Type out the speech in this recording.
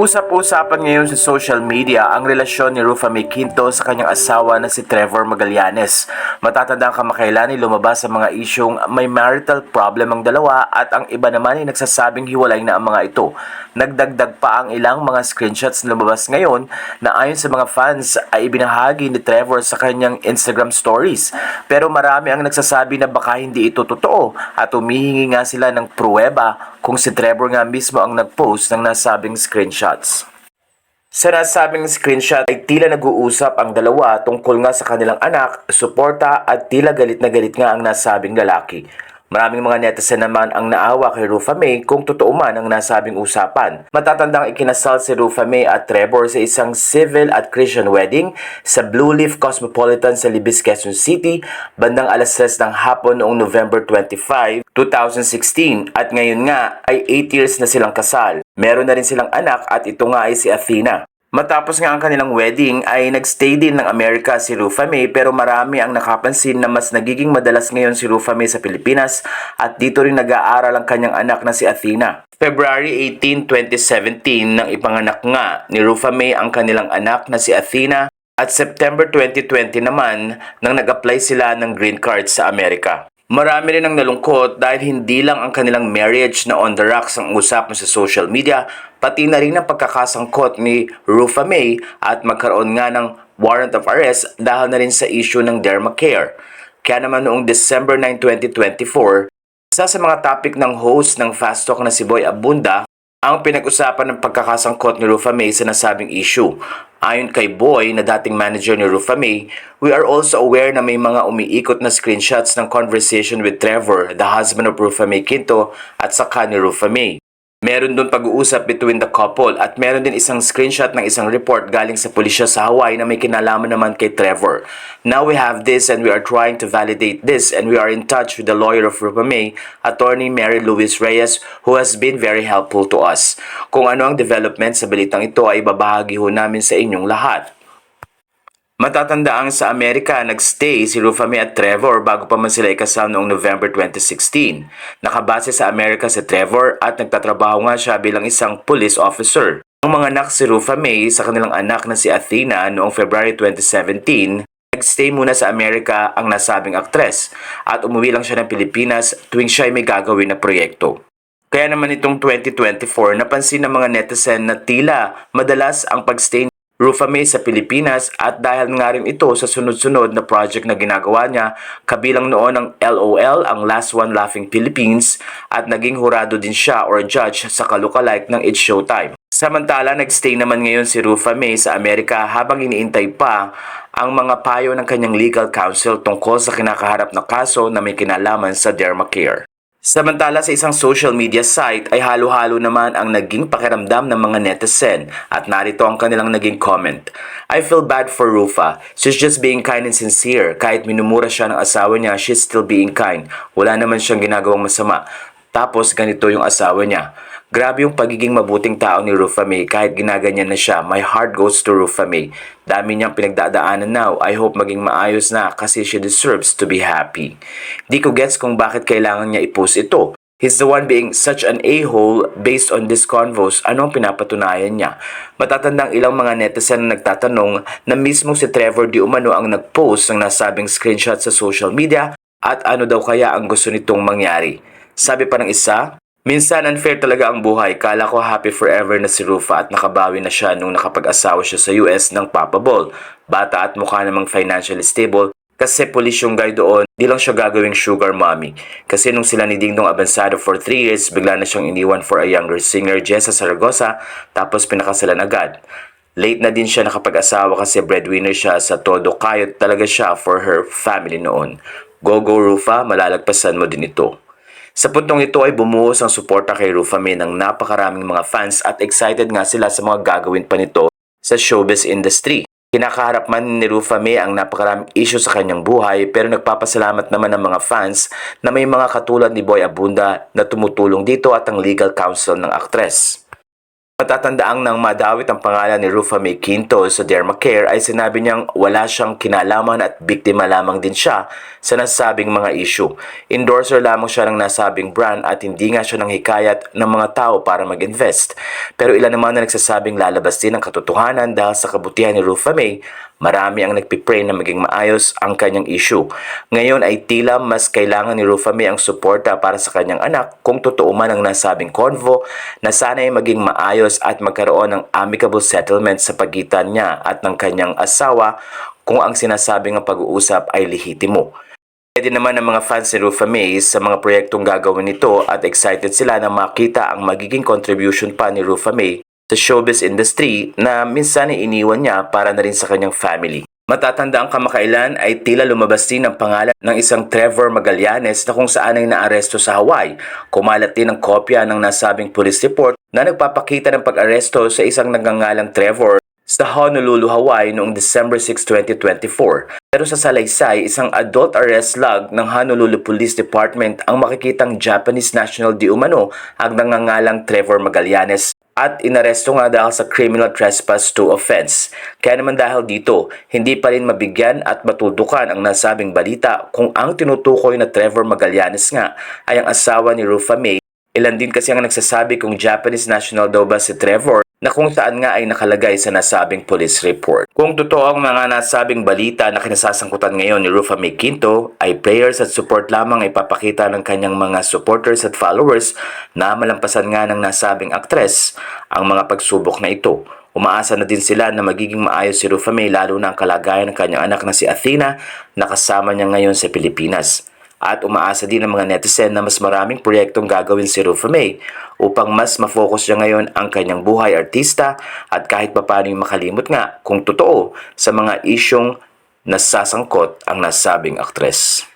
Usap-usapan ngayon sa social media ang relasyon ni Rufa May Quinto sa kanyang asawa na si Trevor Magallanes. Matatandang kamakailan ay lumabas sa mga isyong may marital problem ang dalawa at ang iba naman ay nagsasabing hiwalay na ang mga ito. Nagdagdag pa ang ilang mga screenshots na lumabas ngayon na ayon sa mga fans ay ibinahagi ni Trevor sa kanyang Instagram stories. Pero marami ang nagsasabi na baka hindi ito totoo at humihingi nga sila ng pruweba kung si Trevor nga mismo ang nag-post ng nasabing screenshots. Sa screenshot ay tila nag-uusap ang dalawa tungkol nga sa kanilang anak, suporta at tila galit na galit nga ang nasabing lalaki. Maraming mga netizen naman ang naawa kay Rufa May kung totoo man ang nasabing usapan. Matatandang ikinasal si Rufa May at Trevor sa isang civil at Christian wedding sa Blue Leaf Cosmopolitan sa Libis, Quezon City bandang alas 3 ng hapon noong November 25, 2016 at ngayon nga ay 8 years na silang kasal. Meron na rin silang anak at ito nga ay si Athena. Matapos nga ang kanilang wedding ay nagstay din ng Amerika si Rufa May pero marami ang nakapansin na mas nagiging madalas ngayon si Rufa May sa Pilipinas at dito rin nag-aaral ang kanyang anak na si Athena. February 18, 2017 nang ipanganak nga ni Rufa May ang kanilang anak na si Athena at September 2020 naman nang nag-apply sila ng green card sa Amerika. Marami rin ang nalungkot dahil hindi lang ang kanilang marriage na on the rocks ang usapan sa social media, pati na rin ang pagkakasangkot ni Rufa May at magkaroon nga ng warrant of arrest dahil na rin sa issue ng Dermacare. Kaya naman noong December 9, 2024, isa sa mga topic ng host ng Fast Talk na si Boy Abunda ang pinag-usapan ng pagkakasangkot ni Rufa May sa nasabing issue. Ayon kay Boy na dating manager ni Rufa May, we are also aware na may mga umiikot na screenshots ng conversation with Trevor, the husband of Rufa May Quinto, at saka ni Rufa May. Meron doon pag-uusap between the couple at meron din isang screenshot ng isang report galing sa pulisya sa Hawaii na may kinalaman naman kay Trevor. Now we have this and we are trying to validate this and we are in touch with the lawyer of Rupa May, attorney Mary Louise Reyes who has been very helpful to us. Kung ano ang development sa balitang ito ay babahagi ho namin sa inyong lahat. Matatandaang sa Amerika nagstay si Rufami at Trevor bago pa man sila ikasal noong November 2016. Nakabase sa Amerika si Trevor at nagtatrabaho nga siya bilang isang police officer. Ang mga anak si Rufa May sa kanilang anak na si Athena noong February 2017, nagstay muna sa Amerika ang nasabing aktres at umuwi lang siya ng Pilipinas tuwing siya ay may gagawin na proyekto. Kaya naman itong 2024, napansin ng mga netizen na tila madalas ang pagstay Rufa May sa Pilipinas at dahil nga rin ito sa sunod-sunod na project na ginagawa niya, kabilang noon ang LOL, ang Last One Laughing Philippines, at naging hurado din siya or judge sa kalukalike ng It's Showtime. Samantala, nagstay naman ngayon si Rufa May sa Amerika habang iniintay pa ang mga payo ng kanyang legal counsel tungkol sa kinakaharap na kaso na may kinalaman sa Dermacare. Samantala sa isang social media site ay halo-halo naman ang naging pakiramdam ng mga netizen at narito ang kanilang naging comment. I feel bad for Rufa. She's just being kind and sincere. Kahit minumura siya ng asawa niya, she's still being kind. Wala naman siyang ginagawang masama. Tapos ganito yung asawa niya. Grabe yung pagiging mabuting tao ni Rufa May kahit ginaganyan na siya. My heart goes to Rufa May. Dami niyang pinagdadaanan now. I hope maging maayos na kasi she deserves to be happy. Di ko gets kung bakit kailangan niya i-post ito. He's the one being such an a-hole based on this convos. Anong pinapatunayan niya? Matatandang ilang mga netizen na nagtatanong na mismo si Trevor Di Umano ang nag-post ng nasabing screenshot sa social media at ano daw kaya ang gusto nitong mangyari. Sabi pa ng isa, Minsan unfair talaga ang buhay. Kala ko happy forever na si Rufa at nakabawi na siya nung nakapag-asawa siya sa US ng Papa Ball. Bata at mukha namang financially stable kasi police yung guy doon, di lang siya gagawing sugar mommy. Kasi nung sila ni Dingdong Abansado for 3 years, bigla na siyang iniwan for a younger singer, Jessa Saragosa, tapos pinakasalan agad. Late na din siya nakapag-asawa kasi breadwinner siya sa todo kayot talaga siya for her family noon. Go go Rufa, malalagpasan mo din ito. Sa puntong ito ay bumuhos ang suporta kay Rufa May ng napakaraming mga fans at excited nga sila sa mga gagawin pa nito sa showbiz industry. Kinakaharap man ni Rufa May ang napakaraming issue sa kanyang buhay pero nagpapasalamat naman ng mga fans na may mga katulad ni Boy Abunda na tumutulong dito at ang legal counsel ng aktres. Matatandaang nang madawit ang pangalan ni Rufa May Quinto sa Dermacare ay sinabi niyang wala siyang kinalaman at biktima lamang din siya sa nasabing mga issue. Endorser lamang siya ng nasabing brand at hindi nga siya nang hikayat ng mga tao para mag-invest. Pero ilan naman na nagsasabing lalabas din ang katotohanan dahil sa kabutihan ni Rufa May Marami ang nagpipray na maging maayos ang kanyang issue. Ngayon ay tila mas kailangan ni Rufa May ang suporta para sa kanyang anak kung totoo man ang nasabing convo na sana ay maging maayos at magkaroon ng amicable settlement sa pagitan niya at ng kanyang asawa kung ang sinasabing ang pag-uusap ay lehitimo. Pwede naman ng mga fans ni Rufa May sa mga proyektong gagawin nito at excited sila na makita ang magiging contribution pa ni Rufa May sa showbiz industry na minsan iniwan niya para na rin sa kanyang family. Matatanda ang kamakailan ay tila lumabas din ang pangalan ng isang Trevor Magallanes na kung saan ay naaresto sa Hawaii. Kumalat din ang kopya ng nasabing police report na nagpapakita ng pag-aresto sa isang nagngangalang Trevor sa Honolulu, Hawaii noong December 6, 2024. Pero sa salaysay, isang adult arrest log ng Honolulu Police Department ang makikitang Japanese national di umano ang nangangalang Trevor Magallanes at inaresto nga dahil sa criminal trespass to offense. Kaya naman dahil dito, hindi pa rin mabigyan at matutukan ang nasabing balita kung ang tinutukoy na Trevor Magallanes nga ay ang asawa ni Rufa May. Ilan din kasi ang nagsasabi kung Japanese national daw ba si Trevor na kung saan nga ay nakalagay sa nasabing police report. Kung totoo ang mga nasabing balita na kinasasangkutan ngayon ni Rufa May Quinto, ay prayers at support lamang ay papakita ng kanyang mga supporters at followers na malampasan nga ng nasabing aktres ang mga pagsubok na ito. Umaasa na din sila na magiging maayos si Rufa May lalo na ang kalagayan ng kanyang anak na si Athena na kasama niya ngayon sa Pilipinas. At umaasa din ng mga netizen na mas maraming proyektong gagawin si Rufa May upang mas mafocus niya ngayon ang kanyang buhay artista at kahit papaano yung makalimot nga kung totoo sa mga isyong nasasangkot ang nasabing aktres.